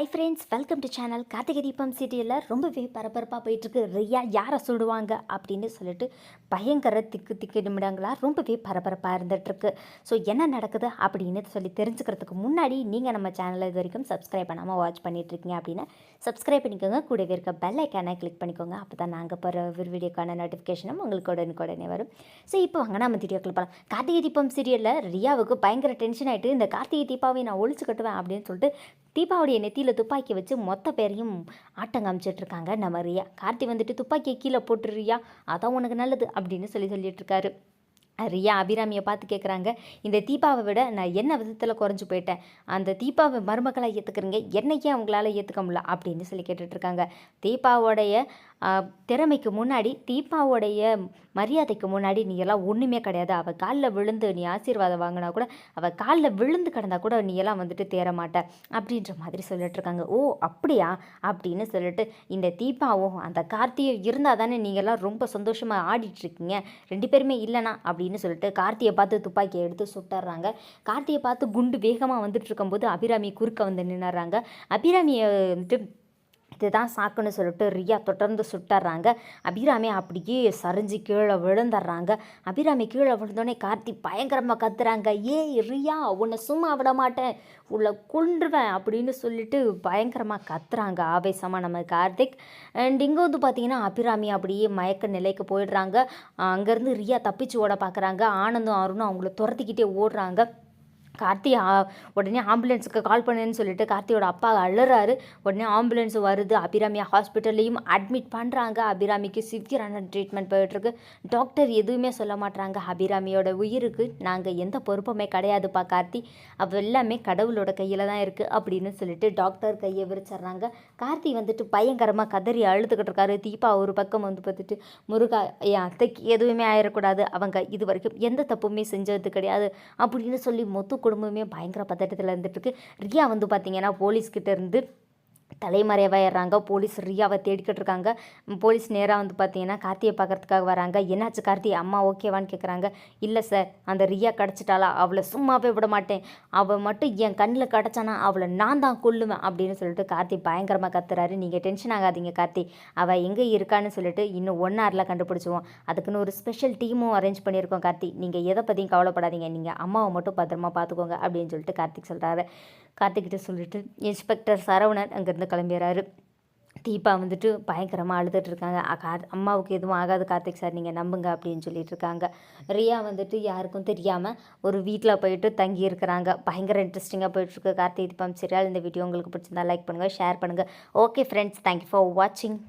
Hi friends welcome to channel Karthigai Deepam சீரியலில் ரொம்பவே பரபரப்பாக போயிட்டுருக்கு. ரியா யாரை சுடுவாங்க அப்படின்னு சொல்லிட்டு பயங்கர திக்கு திக்கு நிமிடங்களாக ரொம்பவே பரபரப்பாக இருந்துகிட்ருக்கு ஸோ என்ன நடக்குது அப்படின்னு சொல்லி தெரிஞ்சுக்கிறதுக்கு முன்னாடி நீங்கள் நம்ம சேனலை இது வரைக்கும் சப்ஸ்கிரைப் பண்ணாமல் வாட்ச் பண்ணிகிட்ருக்கீங்க அப்படின்னா சப்ஸ்கிரைப் பண்ணிக்கோங்க. கூடவே இருக்க பெல் ஐக்கானை கிளிக் பண்ணிக்கோங்க. அப்போ தான் நாங்கள் போகிற ஒரு வீடியோக்கான நோட்டிஃபிகேஷனும் உங்களுக்கு உடனே உடனே வரும். ஸோ இப்போ வாங்க நம்ம வீடியோக்குள்ள போகலாம் கார்த்திகை தீபம் சீரியலில் ரியாவுக்கு பயங்கர டென்ஷன் ஆகிட்டு இந்த கார்த்திகை தீபாவை நான் ஒழிச்சு கட்டுவேன் அப்படின்னு சொல்லிட்டு தீபாவுடைய நெத்தியில் துப்பாக்கி வச்சு மொத்த பேரையும் ஆட்டம் இருக்காங்க நம்ம ரியா. கார்த்தி வந்துட்டு துப்பாக்கியை கீழே போட்டுருயா அதான் உனக்கு நல்லது அப்படின்னு சொல்லி சொல்லிட்டு இருக்காரு ரியா அபிராமியை பார்த்து கேட்குறாங்க இந்த தீபாவை விட நான் என்ன விதத்தில் குறைஞ்சி போயிட்டேன்? அந்த தீபாவை மருமக்களாக ஏற்றுக்கிறீங்க என்னைக்கே அவங்களால ஏற்றுக்க முடியல. அப்படின்னு சொல்லி கேட்டுட்ருக்காங்க. தீபாவோடைய திறமைக்கு முன்னாடி தீபாவோடைய மரியாதைக்கு முன்னாடி நீ எல்லாம் ஒன்றுமே கிடையாது. அவள் காலில் விழுந்து நீ ஆசீர்வாதம் வாங்கினா கூட அவள் காலில் விழுந்து கிடந்தா கூட நீ எல்லாம் வந்துட்டு தேற மாட்ட அப்படின்ற மாதிரி சொல்லிட்டு இருக்காங்க. ஓ அப்படியா? அப்படின்னு சொல்லிட்டு இந்த தீபாவும் அந்த கார்த்தியும் இருந்தால் தானே நீங்கள்லாம் ரொம்ப சந்தோஷமாக ஆடிட்டுருக்கீங்க ரெண்டு பேருமே இல்லைனா அப்படின்னு சொல்லிட்டு கார்த்தியை பார்த்து துப்பாக்கியை எடுத்து சுட்டுறாங்க. கார்த்தியை பார்த்து குண்டு வேகமாக வந்துட்டு இருக்கும்போது அபிராமி குறுக்க வந்து நின்னுறாங்க. அபிராமியை வந்துட்டு இதுதான் சாக்குன்னு சொல்லிட்டு ரியா தொடர்ந்து சுட்டுறாங்க. அபிராமி அப்படியே சரிஞ்சு கீழே விழுந்துடுறாங்க. அபிராமி கீழே விழுந்தோடனே கார்த்தி பயங்கரமாக கத்துறாங்க. ஏய் ரியா உன்னை சும்மா விட மாட்டேன். உள்ள கொன்றுவேன் அப்படின்னு சொல்லிட்டு பயங்கரமாக கத்துறாங்க ஆவேசமாக நம்ம கார்த்திக். அண்ட் இங்கே வந்து பார்த்தீங்கன்னா அபிராமி அப்படியே மயக்க நிலைக்கு போயிடுறாங்க. அங்கேருந்து ரியா தப்பிச்சு ஓட பார்க்குறாங்க ஆனந்தும் அருணும் அவங்கள துரத்திக்கிட்டே ஓடுறாங்க. கார்த்தி உடனே ஆம்புலன்ஸுக்கு கால் பண்ணுன்னு சொல்லிட்டு கார்த்தியோட அப்பா அழுறாரு. உடனே ஆம்புலன்ஸ் வருது. அபிராமியை ஹாஸ்பிட்டல்லையும் அட்மிட் பண்ணுறாங்க அபிராமிக்கு சிவியரான ட்ரீட்மெண்ட் போயிட்டுருக்கு. டாக்டர் எதுவுமே சொல்ல மாட்றாங்க. அபிராமியோட உயிருக்கு நாங்கள் எந்த பொறுப்புமே கிடையாதுப்பா கார்த்தி. அவ எல்லாமே கடவுளோட கையில் தான் இருக்குது அப்படின்னு சொல்லிட்டு டாக்டர் கையை விரிச்சிடுறாங்க. கார்த்தி வந்துட்டு பயங்கரமாக கதறி அழுதுகிட்டு இருக்காரு. தீபா ஒரு பக்கம் வந்து பார்த்துட்டு முருகா என் அத்தைக்கு எதுவுமே ஆயிடக்கூடாது அவங்க இது வரைக்கும் எந்த தப்புமே செஞ்சது கிடையாது. அப்படின்னு சொல்லி மொத்த குடும்பமே பயங்கர பதட்டத்தில் இருந்துட்டுருக்கு. ரியா வந்து பார்த்தீங்கன்னா போலீஸ்கிட்ட இருந்து தலைமறைவாயிடுறாங்க. போலீஸ் ரியாவை தேடிக்கிட்டு இருக்காங்க போலீஸ் நேராக வந்து பார்த்தீங்கன்னா கார்த்தியை பார்க்குறதுக்காக வராங்க. என்னாச்சு கார்த்தி? அம்மா ஓகேவான்னு கேட்குறாங்க இல்லை சார் அந்த ரியா கிடச்சிட்டாளா? அவளை சும்மாவே விட மாட்டேன். அவள் மட்டும் என் கண்ணில் கிடச்சானா அவளை நான் தான் கொல்லுவேன் அப்படின்னு சொல்லிட்டு கார்த்தி பயங்கரமாக கத்துறாரு. நீங்கள் டென்ஷன் ஆகாதீங்க கார்த்தி. அவள் எங்கே இருக்கான்னு சொல்லிட்டு இன்னும் ஒன் ஹவரில் கண்டுபிடிச்சிவோம் அதுக்குன்னு ஒரு ஸ்பெஷல் டீமும் அரேஞ்ச் பண்ணியிருக்கோம் கார்த்தி. நீங்கள் எதை பற்றியும் கவலைப்படாதீங்க. நீங்கள் அம்மாவை மட்டும் பத்திரமா பார்த்துக்கோங்க அப்படின்னு சொல்லிட்டு கார்த்திக் சொல்கிறாரு கார்த்திக்கிட்ட சொல்லிட்டு இன்ஸ்பெக்டர் சரவணன் அங்கேருந்து கிளம்பிடுறாரு தீபா வந்துட்டு பயங்கரமாக அழுதுட்டு இருக்காங்க அம்மாவுக்கு எதுவும் ஆகாது கார்த்திக் சார் நீங்கள் நம்புங்க அப்படின்னு சொல்லிட்டு இருக்காங்க ரியா வந்துட்டு யாருக்கும் தெரியாமல் ஒரு வீட்டில் போயிட்டு தங்கி இருக்கிறாங்க. பயங்கர இன்ட்ரெஸ்டிங்காக போயிட்டுருக்கு கார்த்திக் தீபம். சீரியல் இந்த வீடியோ உங்களுக்கு பிடிச்சிருந்தா லைக் பண்ணுங்கள் ஷேர் பண்ணுங்கள் ஓகே ஃப்ரெண்ட்ஸ் தேங்க்யூ ஃபார் வாட்சிங்